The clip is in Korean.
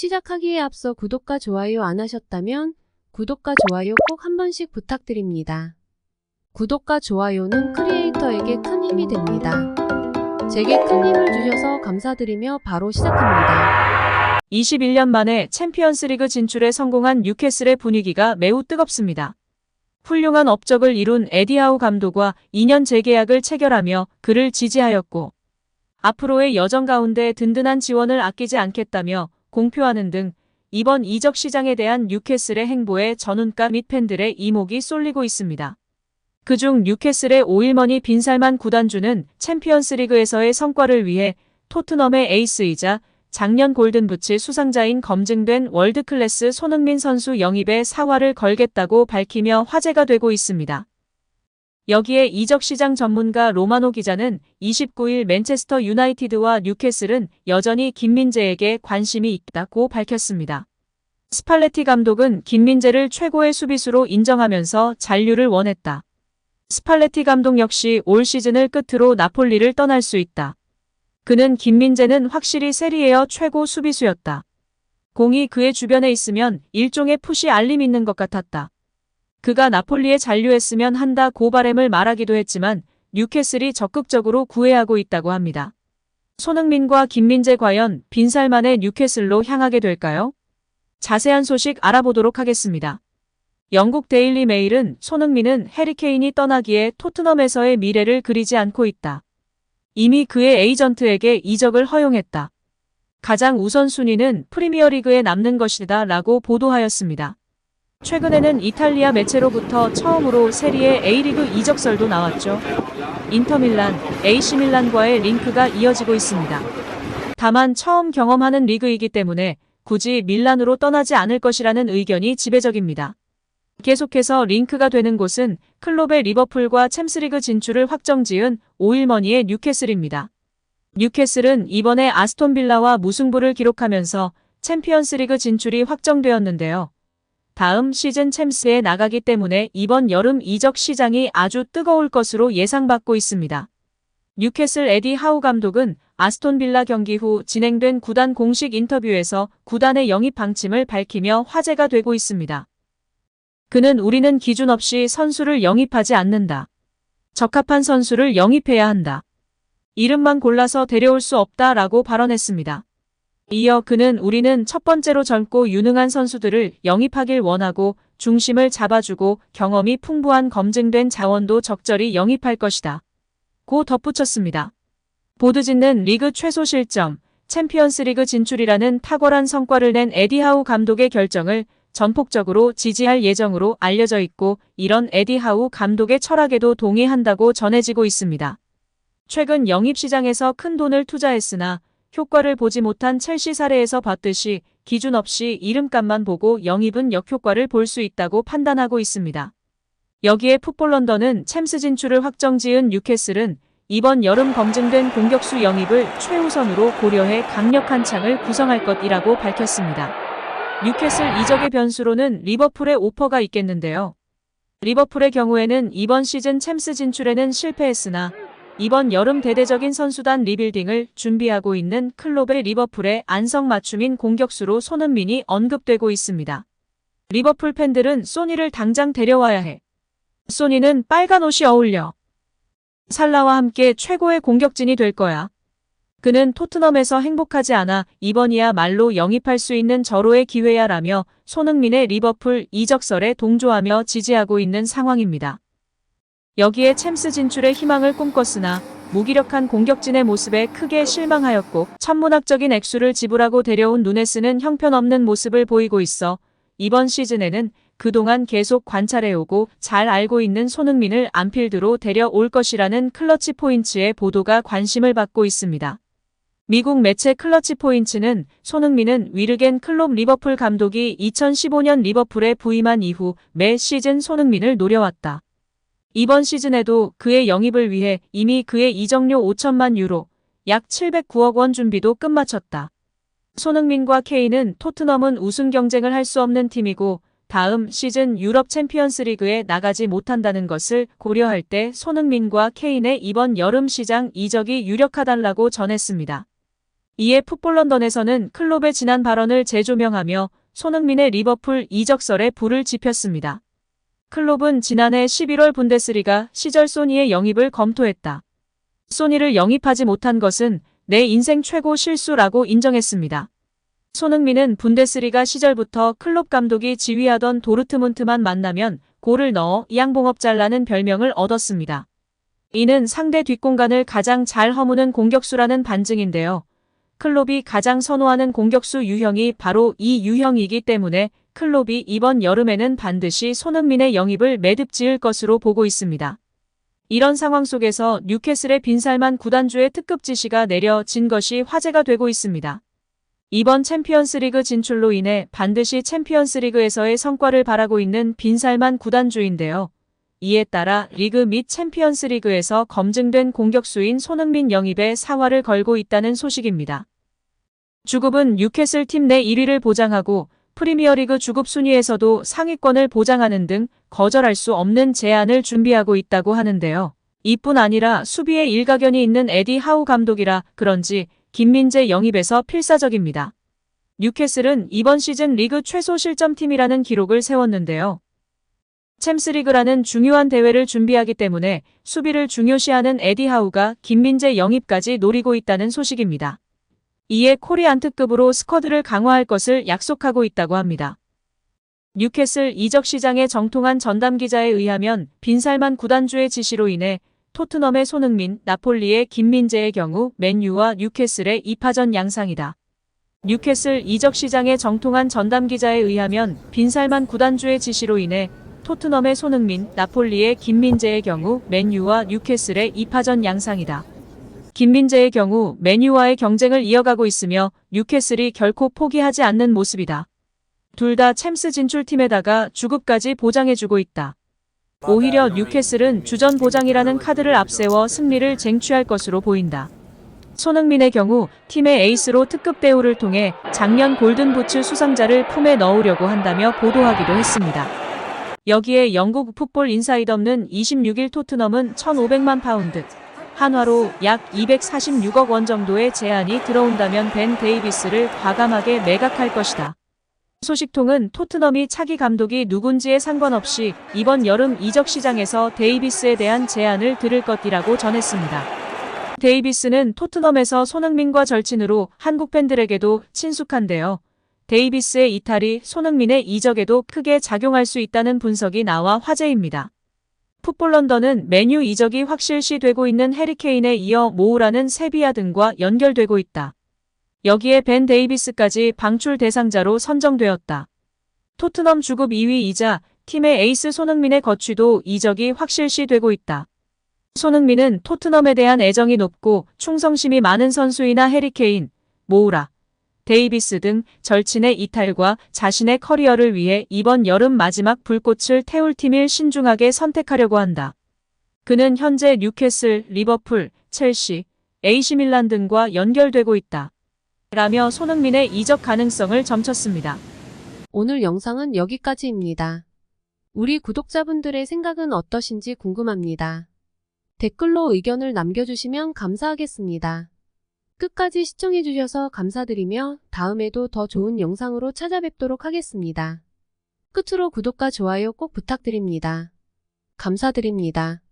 시작하기에 앞서 구독과 좋아요 안 하셨다면 구독과 좋아요 꼭 한 번씩 부탁드립니다. 구독과 좋아요는 크리에이터에게 큰 힘이 됩니다. 제게 큰 힘을 주셔서 감사드리며 바로 시작합니다. 21년 만에 챔피언스리그 진출에 성공한 뉴캐슬의 분위기가 매우 뜨겁습니다. 훌륭한 업적을 이룬 에디하우 감독과 2년 재계약을 체결하며 그를 지지하였고 앞으로의 여정 가운데 든든한 지원을 아끼지 않겠다며 공표하는 등 이번 이적 시장에 대한 뉴캐슬의 행보에 전운가 및 팬들의 이목이 쏠리고 있습니다. 그중 뉴캐슬의 오일머니 빈살만 구단주는 챔피언스리그에서의 성과를 위해 토트넘의 에이스이자 작년 골든부츠 수상자인 검증된 월드클래스 손흥민 선수 영입에 사활을 걸겠다고 밝히며 화제가 되고 있습니다. 여기에 이적 시장 전문가 로마노 기자는 29일 맨체스터 유나이티드와 뉴캐슬은 여전히 김민재에게 관심이 있다고 밝혔습니다. 스팔레티 감독은 김민재를 최고의 수비수로 인정하면서 잔류를 원했다. 스팔레티 감독 역시 올 시즌을 끝으로 나폴리를 떠날 수 있다. 그는 김민재는 확실히 세리에어 최고 수비수였다. 공이 그의 주변에 있으면 일종의 푸시 알림 있는 것 같았다. 그가 나폴리에 잔류했으면 한다 고바램을 말하기도 했지만 뉴캐슬이 적극적으로 구애하고 있다고 합니다. 손흥민과 김민재 과연 빈살만의 뉴캐슬로 향하게 될까요? 자세한 소식 알아보도록 하겠습니다. 영국 데일리 메일은 손흥민은 해리케인이 떠나기에 토트넘에서의 미래를 그리지 않고 있다. 이미 그의 에이전트에게 이적을 허용했다. 가장 우선순위는 프리미어리그에 남는 것이다 라고 보도하였습니다. 최근에는 이탈리아 매체로부터 처음으로 세리에 A리그 이적설도 나왔죠. 인터밀란, AC밀란과의 링크가 이어지고 있습니다. 다만 처음 경험하는 리그이기 때문에 굳이 밀란으로 떠나지 않을 것이라는 의견이 지배적입니다. 계속해서 링크가 되는 곳은 클롭의 리버풀과 챔스리그 진출을 확정지은 오일머니의 뉴캐슬입니다. 뉴캐슬은 이번에 아스톤빌라와 무승부를 기록하면서 챔피언스리그 진출이 확정되었는데요. 다음 시즌 챔스에 나가기 때문에 이번 여름 이적 시장이 아주 뜨거울 것으로 예상받고 있습니다. 뉴캐슬 에디 하우 감독은 아스톤 빌라 경기 후 진행된 구단 공식 인터뷰에서 구단의 영입 방침을 밝히며 화제가 되고 있습니다. 그는 우리는 기준 없이 선수를 영입하지 않는다. 적합한 선수를 영입해야 한다. 이름만 골라서 데려올 수 없다라고 발언했습니다. 이어 그는 우리는 첫 번째로 젊고 유능한 선수들을 영입하길 원하고 중심을 잡아주고 경험이 풍부한 검증된 자원도 적절히 영입할 것이다. 고 덧붙였습니다. 보드짓는 리그 최소 실점, 챔피언스 리그 진출이라는 탁월한 성과를 낸 에디하우 감독의 결정을 전폭적으로 지지할 예정으로 알려져 있고 이런 에디하우 감독의 철학에도 동의한다고 전해지고 있습니다. 최근 영입 시장에서 큰 돈을 투자했으나 효과를 보지 못한 첼시 사례에서 봤듯이 기준 없이 이름값만 보고 영입은 역효과를 볼 수 있다고 판단하고 있습니다. 여기에 풋볼 런던은 챔스 진출을 확정지은 뉴캐슬은 이번 여름 검증된 공격수 영입을 최우선으로 고려해 강력한 창을 구성할 것이라고 밝혔습니다. 뉴캐슬 이적의 변수로는 리버풀의 오퍼가 있겠는데요. 리버풀의 경우에는 이번 시즌 챔스 진출에는 실패했으나 이번 여름 대대적인 선수단 리빌딩을 준비하고 있는 클롭의 리버풀의 안성맞춤인 공격수로 손흥민이 언급되고 있습니다. 리버풀 팬들은 소니를 당장 데려와야 해. 소니는 빨간 옷이 어울려. 살라와 함께 최고의 공격진이 될 거야. 그는 토트넘에서 행복하지 않아 이번이야말로 영입할 수 있는 절호의 기회야라며 손흥민의 리버풀 이적설에 동조하며 지지하고 있는 상황입니다. 여기에 챔스 진출의 희망을 꿈꿨으나 무기력한 공격진의 모습에 크게 실망하였고 천문학적인 액수를 지불하고 데려온 누네스는 형편없는 모습을 보이고 있어 이번 시즌에는 그동안 계속 관찰해오고 잘 알고 있는 손흥민을 안필드로 데려올 것이라는 클러치 포인츠의 보도가 관심을 받고 있습니다. 미국 매체 클러치 포인츠는 손흥민은 위르겐 클롭 리버풀 감독이 2015년 리버풀에 부임한 이후 매 시즌 손흥민을 노려왔다. 이번 시즌에도 그의 영입을 위해 이미 그의 이적료 5천만 유로, 약 709억 원 준비도 끝마쳤다. 손흥민과 케인은 토트넘은 우승 경쟁을 할 수 없는 팀이고 다음 시즌 유럽 챔피언스 리그에 나가지 못한다는 것을 고려할 때 손흥민과 케인의 이번 여름 시장 이적이 유력하달라고 전했습니다. 이에 풋볼런던에서는 클롭의 지난 발언을 재조명하며 손흥민의 리버풀 이적설에 불을 지폈습니다. 클롭은 지난해 11월 분데스리가 시절 소니의 영입을 검토했다. 소니를 영입하지 못한 것은 내 인생 최고 실수라고 인정했습니다. 손흥민은 분데스리가 시절부터 클롭 감독이 지휘하던 도르트문트만 만나면 골을 넣어 양봉업 잘라는 별명을 얻었습니다. 이는 상대 뒷공간을 가장 잘 허무는 공격수라는 반증인데요. 클롭이 가장 선호하는 공격수 유형이 바로 이 유형이기 때문에 클롭이 이번 여름에는 반드시 손흥민의 영입을 매듭 지을 것으로 보고 있습니다. 이런 상황 속에서 뉴캐슬의 빈살만 구단주의 특급 지시가 내려진 것이 화제가 되고 있습니다. 이번 챔피언스리그 진출로 인해 반드시 챔피언스리그에서의 성과를 바라고 있는 빈살만 구단주인데요. 이에 따라 리그 및 챔피언스리그에서 검증된 공격수인 손흥민 영입에 사활을 걸고 있다는 소식입니다. 주급은 뉴캐슬 팀 내 1위를 보장하고 프리미어리그 주급 순위에서도 상위권을 보장하는 등 거절할 수 없는 제안을 준비하고 있다고 하는데요. 이뿐 아니라 수비에 일가견이 있는 에디 하우 감독이라 그런지 김민재 영입에서 필사적입니다. 뉴캐슬은 이번 시즌 리그 최소 실점팀이라는 기록을 세웠는데요. 챔스리그라는 중요한 대회를 준비하기 때문에 수비를 중요시하는 에디 하우가 김민재 영입까지 노리고 있다는 소식입니다. 이에 코리안트급으로 스쿼드를 강화할 것을 약속하고 있다고 합니다. 뉴캐슬 이적 시장의 정통한 전담 기자에 의하면 빈살만 구단주의 지시로 인해 토트넘의 손흥민, 나폴리의 김민재의 경우 맨유와 뉴캐슬의 2파전 양상이다. 뉴캐슬 이적 시장의 정통한 전담 기자에 의하면 빈살만 구단주의 지시로 인해 토트넘의 손흥민, 나폴리의 김민재의 경우 맨유와 뉴캐슬의 2파전 양상이다. 김민재의 경우 맨유와의 경쟁을 이어가고 있으며 뉴캐슬이 결코 포기하지 않는 모습이다. 둘 다 챔스 진출팀에다가 주급까지 보장해주고 있다. 오히려 뉴캐슬은 주전 보장이라는 카드를 앞세워 승리를 쟁취할 것으로 보인다. 손흥민의 경우 팀의 에이스로 특급 대우를 통해 작년 골든부츠 수상자를 품에 넣으려고 한다며 보도하기도 했습니다. 여기에 영국 풋볼 인사이덤는 26일 토트넘은 1,500만 파운드, 한화로 약 246억 원 정도의 제안이 들어온다면 벤 데이비스를 과감하게 매각할 것이다. 소식통은 토트넘이 차기 감독이 누군지에 상관없이 이번 여름 이적 시장에서 데이비스에 대한 제안을 들을 것이라고 전했습니다. 데이비스는 토트넘에서 손흥민과 절친으로 한국 팬들에게도 친숙한데요. 데이비스의 이탈이 손흥민의 이적에도 크게 작용할 수 있다는 분석이 나와 화제입니다. 풋볼 런던은 메뉴 이적이 확실시되고 있는 해리케인에 이어 모우라는 세비야 등과 연결되고 있다. 여기에 벤 데이비스까지 방출 대상자로 선정되었다. 토트넘 주급 2위이자 팀의 에이스 손흥민의 거취도 이적이 확실시되고 있다. 손흥민은 토트넘에 대한 애정이 높고 충성심이 많은 선수이나 해리케인, 모우라, 데이비스 등 절친의 이탈과 자신의 커리어를 위해 이번 여름 마지막 불꽃을 태울 팀을 신중하게 선택하려고 한다. 그는 현재 뉴캐슬, 리버풀, 첼시, AC 밀란 등과 연결되고 있다. 라며 손흥민의 이적 가능성을 점쳤습니다. 오늘 영상은 여기까지입니다. 우리 구독자분들의 생각은 어떠신지 궁금합니다. 댓글로 의견을 남겨주시면 감사하겠습니다. 끝까지 시청해주셔서 감사드리며 다음에도 더 좋은 영상으로 찾아뵙도록 하겠습니다. 끝으로 구독과 좋아요 꼭 부탁드립니다. 감사드립니다.